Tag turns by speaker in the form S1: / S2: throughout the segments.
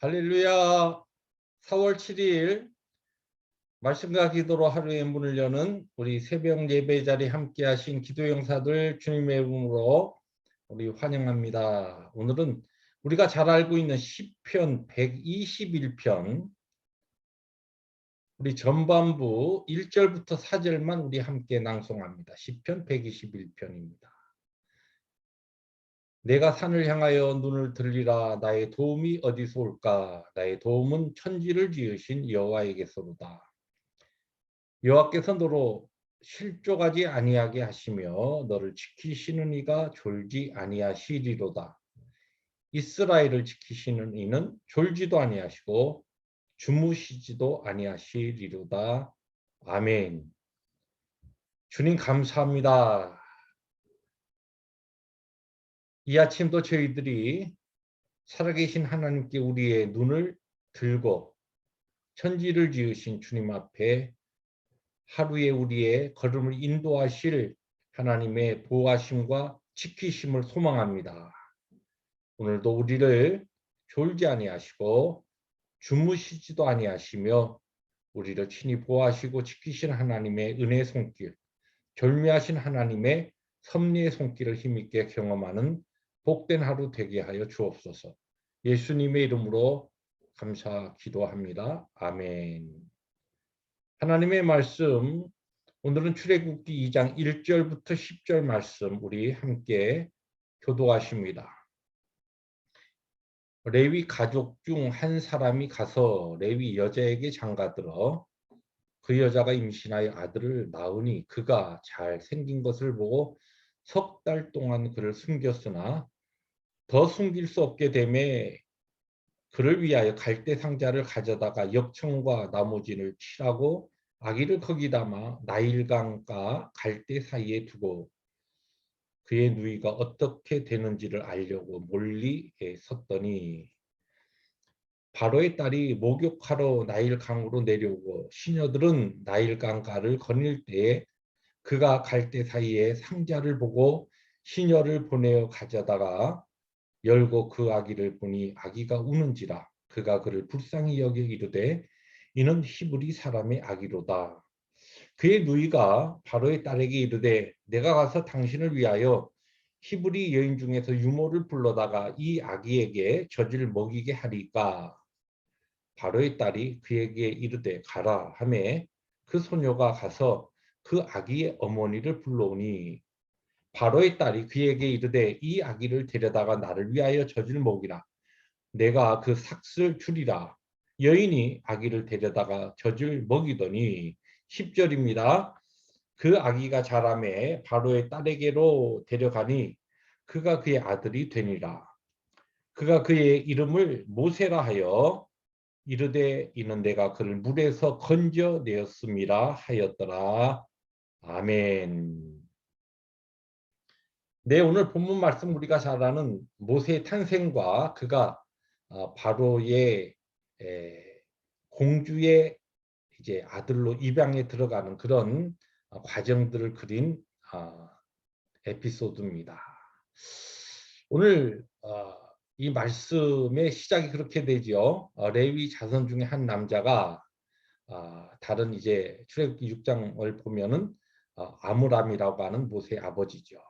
S1: 할렐루야. 4월 7일 말씀과 기도로 하루의 문을 여는 우리 새벽 예배 자리 함께 하신 기도 영사들 주님의 이름으로 우리 환영합니다. 오늘은 우리가 잘 알고 있는 시편 121편 우리 전반부 1절부터 4절만 우리 함께 낭송합니다. 시편 121편입니다. 내가 산을 향하여 눈을 들리라. 나의 도움이 어디서 올까? 나의 도움은 천지를 지으신 여호와에게서로다. 여호와께서 너로 실족하지 아니하게 하시며 너를 지키시는 이가 졸지 아니하시리로다. 이스라엘을 지키시는 이는 졸지도 아니하시고 주무시지도 아니하시리로다. 아멘. 주님 감사합니다 이 아침도 저희들이 살아계신 하나님께 우리의 눈을 들고 천지를 지으신 주님 앞에 하루에 우리의 걸음을 인도하실 하나님의 보호하심과 지키심을 소망합니다. 오늘도 우리를 졸지 아니하시고 주무시지도 아니하시며 우리를 친히 보호하시고 지키신 하나님의 은혜 손길, 절묘하신 하나님의 섭리의 손길을 힘있게 경험하는 복된 하루 되게 하여 주옵소서. 예수님의 이름으로 감사 기도합니다. 아멘. 하나님의 말씀 오늘은 출애굽기 2장 1절부터 10절 말씀 우리 함께 교도하십니다. 레위 가족 중 한 사람이 가서 레위 여자에게 장가들어 그 여자가 임신하여 아들을 낳으니 그가 잘 생긴 것을 보고 석 달 동안 그를 숨겼으나 더 숨길 수 없게 되매 그를 위하여 갈대 상자를 가져다가 역청과 나무진을 칠하고 아기를 거기 담아 나일강과 갈대 사이에 두고 그의 누이가 어떻게 되는지를 알려고 멀리 섰더니 바로의 딸이 목욕하러 나일강으로 내려오고 시녀들은 나일강가를 거닐 때에 그가 갈대 사이에 상자를 보고 시녀를 보내어 가져다가 열고 그 아기를 보니 아기가 우는지라 그가 그를 불쌍히 여겨 이르되 이는 히브리 사람의 아기로다. 그의 누이가 바로의 딸에게 이르되 내가 가서 당신을 위하여 히브리 여인 중에서 유모를 불러다가 이 아기에게 젖을 먹이게 하리까. 바로의 딸이 그에게 이르되 가라 하매 그 소녀가 가서 그 아기의 어머니를 불러오니 바로의 딸이 그에게 이르되 이 아기를 데려다가 나를 위하여 젖을 먹이라. 내가 그 삭슬 주리라. 여인이 아기를 데려다가 젖을 먹이더니 10절입니다. 그 아기가 자라매 바로의 딸에게로 데려가니 그가 그의 아들이 되니라. 그가 그의 이름을 모세라 하여 이르되 이는 내가 그를 물에서 건져내었음이라 하였더라. 아멘. 네, 오늘 본문 말씀 우리가 잘 아는 모세의 탄생과 그가 어, 바로의 공주의 이제 아들로 입양에 들어가는 그런 어, 과정들을 그린 어, 에피소드입니다. 오늘 이 말씀의 시작이 그렇게 되죠. 레위 자손 중에 한 남자가 다른 이제 출애굽기 6장을 보면은 아므람이라고 하는 모세의 아버지죠.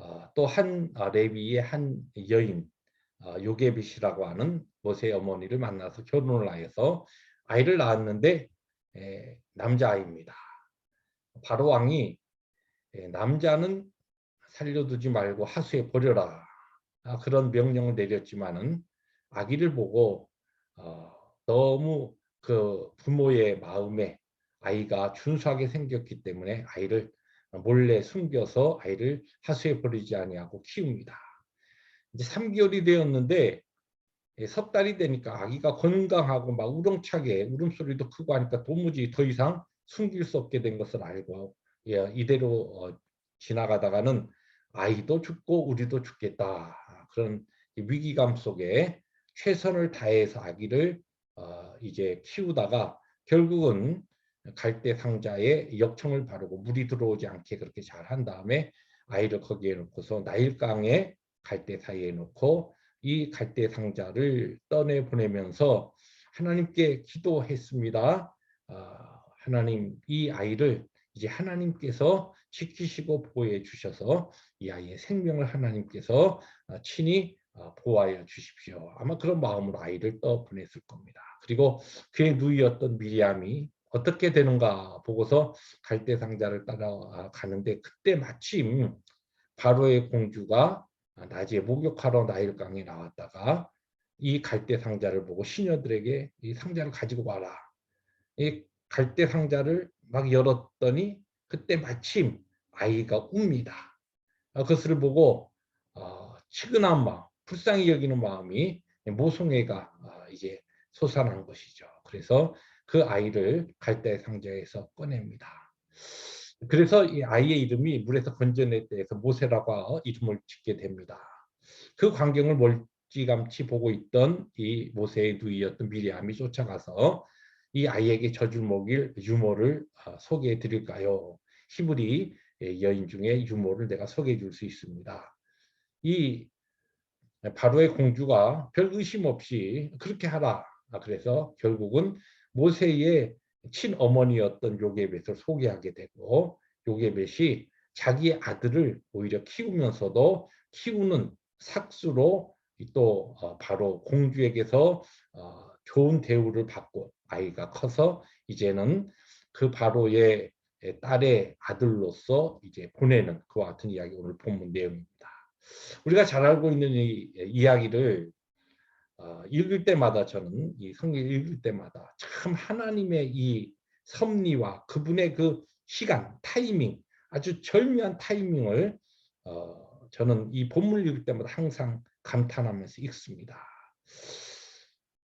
S1: 어, 또한 어, 레위의 한 여인 어, 요게빗이라고 하는 모세의 어머니를 만나서 결혼을 하여서 아이를 낳았는데 남자아이입니다. 바로 왕이 남자는 살려두지 말고 하수에 버려라 아, 그런 명령을 내렸지만은 아기를 보고 너무 그 부모의 마음에 아이가 준수하게 생겼기 때문에 아이를 몰래 숨겨서 아이를 하수에 버리지 아니하고 키웁니다. 이제 3개월이 되었는데 예, 석 달이 되니까 아기가 건강하고 막 우렁차게 울음소리도 크고 하니까 도무지 더 이상 숨길 수 없게 된 것을 알고 예, 이대로 어, 지나가다가는 아이도 죽고 우리도 죽겠다 그런 위기감 속에 최선을 다해서 아기를 어, 이제 키우다가 결국은 갈대 상자에 역청을 바르고 물이 들어오지 않게 그렇게 잘 한 다음에 아이를 거기에 놓고서 나일강에 갈대 사이에 놓고 이 갈대 상자를 떠내 보내면서 하나님께 기도했습니다. 아, 하나님 이 아이를 이제 하나님께서 지키시고 보호해 주셔서 이 아이의 생명을 하나님께서 아, 친히 아, 보호하여 주십시오. 아마 그런 마음으로 아이를 떠 보냈을 겁니다. 그리고 그의 누이였던 미리암이 어떻게 되는가 보고서 갈대 상자를 따라가는데 그때 마침 바로의 공주가 낮에 목욕하러 나일강에 나왔다가 이 갈대 상자를 보고 시녀들에게 이 상자를 가지고 와라. 이 갈대 상자를 막 열었더니 그때 마침 아이가 웁니다. 아, 그것을 보고 어, 치근한 마음, 불쌍히 여기는 마음이 모성애가 어, 이제 솟아난 것이죠. 그래서 그 아이를 갈대 상자에서 꺼냅니다. 그래서 이 아이의 이름이 물에서 건져낼 때에서 모세라고 이름을 짓게 됩니다. 그 광경을 멀찌감치 보고 있던 이 모세의 누이였던 미리암이 쫓아가서 이 아이에게 젖을 먹일 유모를 어, 소개해 드릴까요? 히브리 여인 중에 유모를 내가 소개해 줄 수 있습니다. 이 바로의 공주가 별 의심 없이 그렇게 하라. 그래서 결국은 모세의 친어머니였던 요게벳을 소개하게 되고 요게벳이 자기 아들을 오히려 키우면서도 키우는 삭수로 또 어, 바로 공주에게서 어, 좋은 대우를 받고 아이가 커서 이제는 그 바로의 딸의 아들로서 이제 보내는 그와 같은 이야기 오늘 본문 내용입니다. 우리가 잘 알고 있는 이 이야기를 어, 읽을 때마다 저는 이 성경 읽을 때마다 참 하나님의 이 섭리와 그분의 그 시간 타이밍 아주 절묘한 타이밍을 어, 저는 이 본문 읽을 때마다 항상 감탄하면서 읽습니다.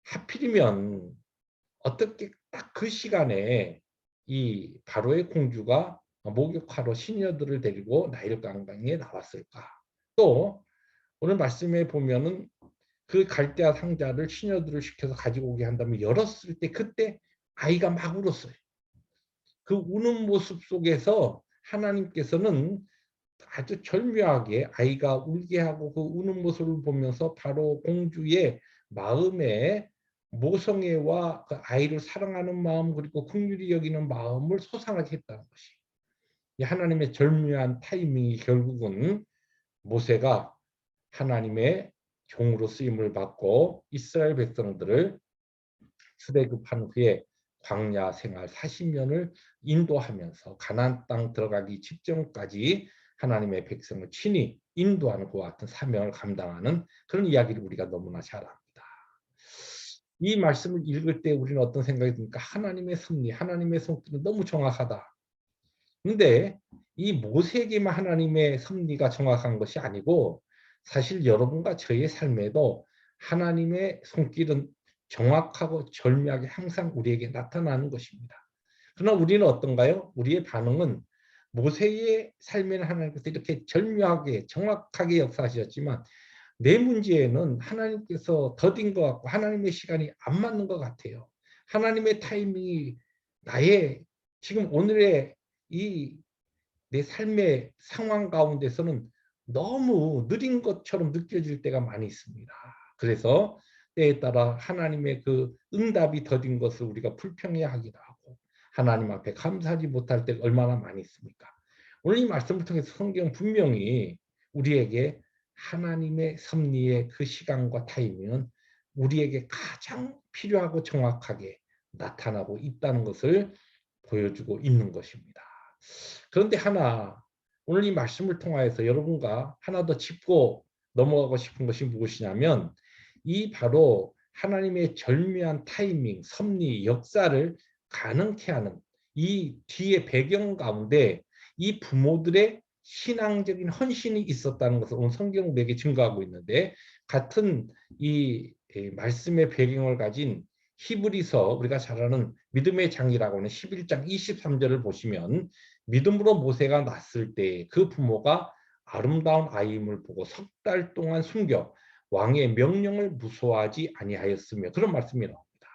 S1: 하필이면 어떻게 딱 그 시간에 이 바로의 공주가 목욕하러 시녀들을 데리고 나일강강에 나왔을까? 또 오늘 말씀에 보면은 그 갈대아 상자를 시녀들을 시켜서 가지고 오게 한다면 열었을 때 그때 아이가 막 울었어요. 그 우는 모습 속에서 하나님께서는 아주 절묘하게 아이가 울게 하고 그 우는 모습을 보면서 바로 공주의 마음에 모성애와 그 아이를 사랑하는 마음 그리고 긍휼히 여기는 마음을 소상하게 했다는 것이 하나님의 절묘한 타이밍이 결국은 모세가 하나님의 종으로 쓰임을 받고 이스라엘 백성들을 수대급한 후에 광야 생활 40년을 인도하면서 가나안 땅 들어가기 직전까지 하나님의 백성을 친히 인도하는 그와 같은 사명을 감당하는 그런 이야기를 우리가 너무나 잘 압니다. 이 말씀을 읽을 때 우리는 어떤 생각이 듭니까? 하나님의 섭리, 하나님의 손길은 너무 정확하다. 근데 이 모세에게만 하나님의 섭리가 정확한 것이 아니고 사실 여러분과 저의 삶에도 하나님의 손길은 정확하고 절묘하게 항상 우리에게 나타나는 것입니다. 그러나 우리는 어떤가요? 우리의 반응은 모세의 삶에는 하나님께서 이렇게 절묘하게 정확하게 역사하셨지만 내 문제에는 하나님께서 더딘 것 같고 하나님의 시간이 안 맞는 것 같아요. 하나님의 타이밍이 나의 지금 오늘의 이 내 삶의 상황 가운데서는 너무 느린 것처럼 느껴질 때가 많이 있습니다. 그래서 때에 따라 하나님의 그 응답이 더딘 것을 우리가 불평해 하기도 하고 하나님 앞에 감사하지 못할 때가 얼마나 많이 있습니까? 오늘 이 말씀을 통해서 성경 분명히 우리에게 하나님의 섭리의 그 시간과 타이밍은 우리에게 가장 필요하고 정확하게 나타나고 있다는 것을 보여주고 있는 것입니다. 그런데 하나 오늘 이 말씀을 통하여서 여러분과 하나 더 짚고 넘어가고 싶은 것이 무엇이냐면 이 바로 하나님의 절묘한 타이밍, 섭리, 역사를 가능케 하는 이 뒤의 배경 가운데 이 부모들의 신앙적인 헌신이 있었다는 것을 오늘 성경 우리에게 증거하고 있는데 같은 이 말씀의 배경을 가진 히브리서 우리가 잘 아는 믿음의 장이라고 하는 11장 23절을 보시면 믿음으로 모세가 났을 때 그 부모가 아름다운 아이임을 보고 석 달 동안 숨겨 왕의 명령을 무소하지 아니하였으며 그런 말씀이 나옵니다.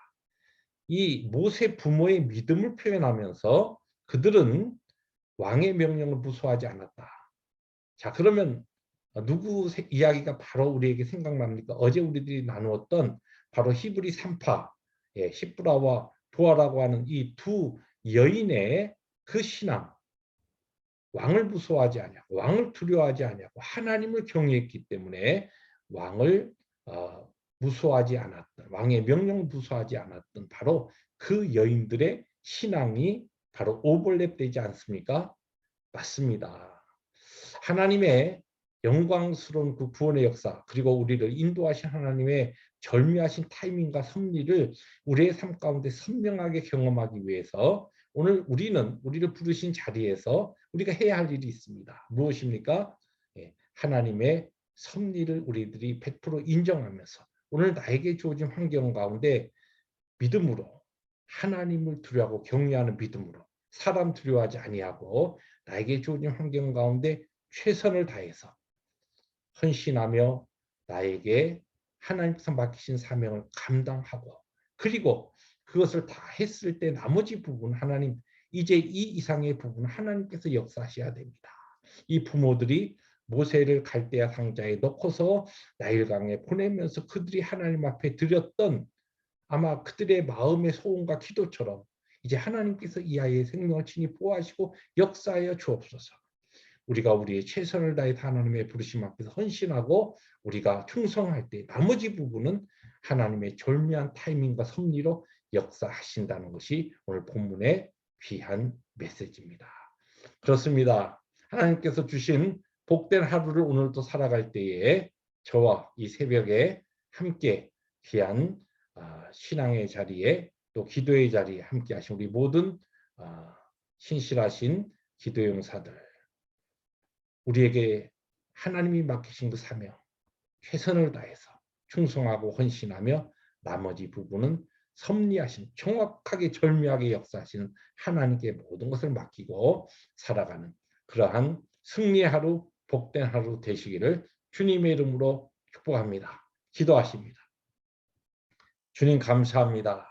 S1: 이 모세 부모의 믿음을 표현하면서 그들은 왕의 명령을 무소하지 않았다. 자 그러면 어, 누구 세- 이야기가 바로 우리에게 생각납니까? 어제 우리들이 나누었던 바로 히브리 3파 예, 히브라와 보아라고 하는 이 두 여인의 그 신앙 왕을 무서워하지 아니하고 왕을 두려워하지 아니하고 하나님을 경외했기 때문에 왕을 어, 무서워하지 않았던 왕의 명령 무서워하지 않았던 바로 그 여인들의 신앙이 바로 오버랩되지 않습니까? 맞습니다. 하나님의 영광스러운 그 구원의 역사 그리고 우리를 인도하신 하나님의 절묘하신 타이밍과 섭리를 우리의 삶 가운데 선명하게 경험하기 위해서 오늘 우리는 우리를 부르신 자리에서 우리가 해야 할 일이 있습니다. 무엇입니까? 예, 하나님의 섭리를 우리들이 100% 인정하면서 오늘 나에게 주어진 환경 가운데 믿음으로 하나님을 두려워하고 경외하는 믿음으로 사람 두려워하지 아니하고 나에게 주어진 환경 가운데 최선을 다해서 헌신하며 나에게 하나님께서 맡기신 사명을 감당하고 그리고 그것을 다 했을 때 나머지 부분 하나님 이제 이 이상의 부분 하나님께서 역사하셔야 됩니다. 이 부모들이 모세를 갈대아 상자에 넣고서 나일강에 보내면서 그들이 하나님 앞에 드렸던 아마 그들의 마음의 소원과 기도처럼 이제 하나님께서 이 아이의 생명을 친히 보호하시고 역사하여 주옵소서. 우리가 우리의 최선을 다해서 하나님의 부르심 앞에서 헌신하고 우리가 충성할 때 나머지 부분은 하나님의 절묘한 타이밍과 섭리로 역사하신다는 것이 오늘 본문의 귀한 메시지입니다. 그렇습니다. 하나님께서 주신 복된 하루를 오늘도 살아갈 때에 저와 이 새벽에 함께 귀한 아, 신앙의 자리에 또 기도의 자리에 함께 하신 우리 모든 아, 신실하신 기도 용사들 우리에게 하나님이 맡기신 그 사명 최선을 다해서 충성하고 헌신하며 나머지 부분은 섭리하신 정확하게 절묘하게 역사하시는 하나님께 모든 것을 맡기고 살아가는 그러한 승리의 하루 복된 하루 되시기를 주님의 이름으로 축복합니다. 기도하십니다. 주님 감사합니다.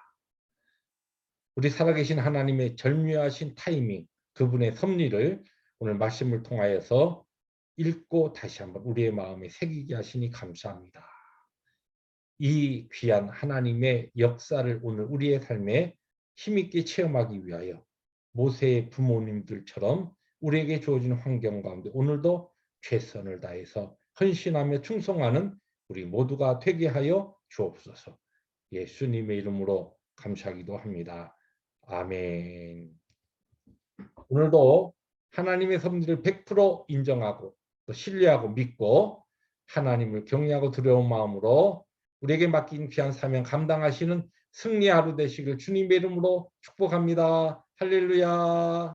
S1: 우리 살아계신 하나님의 절묘하신 타이밍 그분의 섭리를 오늘 말씀을 통하여서 읽고 다시 한번 우리의 마음에 새기게 하시니 감사합니다. 이 귀한 하나님의 역사를 오늘 우리의 삶에 힘있게 체험하기 위하여 모세의 부모님들처럼 우리에게 주어진 환경 가운데 오늘도 최선을 다해서 헌신하며 충성하는 우리 모두가 되게 하여 주옵소서. 예수님의 이름으로 감사하기도 합니다. 아멘. 오늘도 하나님의 섭리를 100% 인정하고 또 신뢰하고 믿고 하나님을 경외하고 두려운 마음으로 우리에게 맡긴 귀한 사명 감당하시는 승리 하루 되시길 주님의 이름으로 축복합니다. 할렐루야.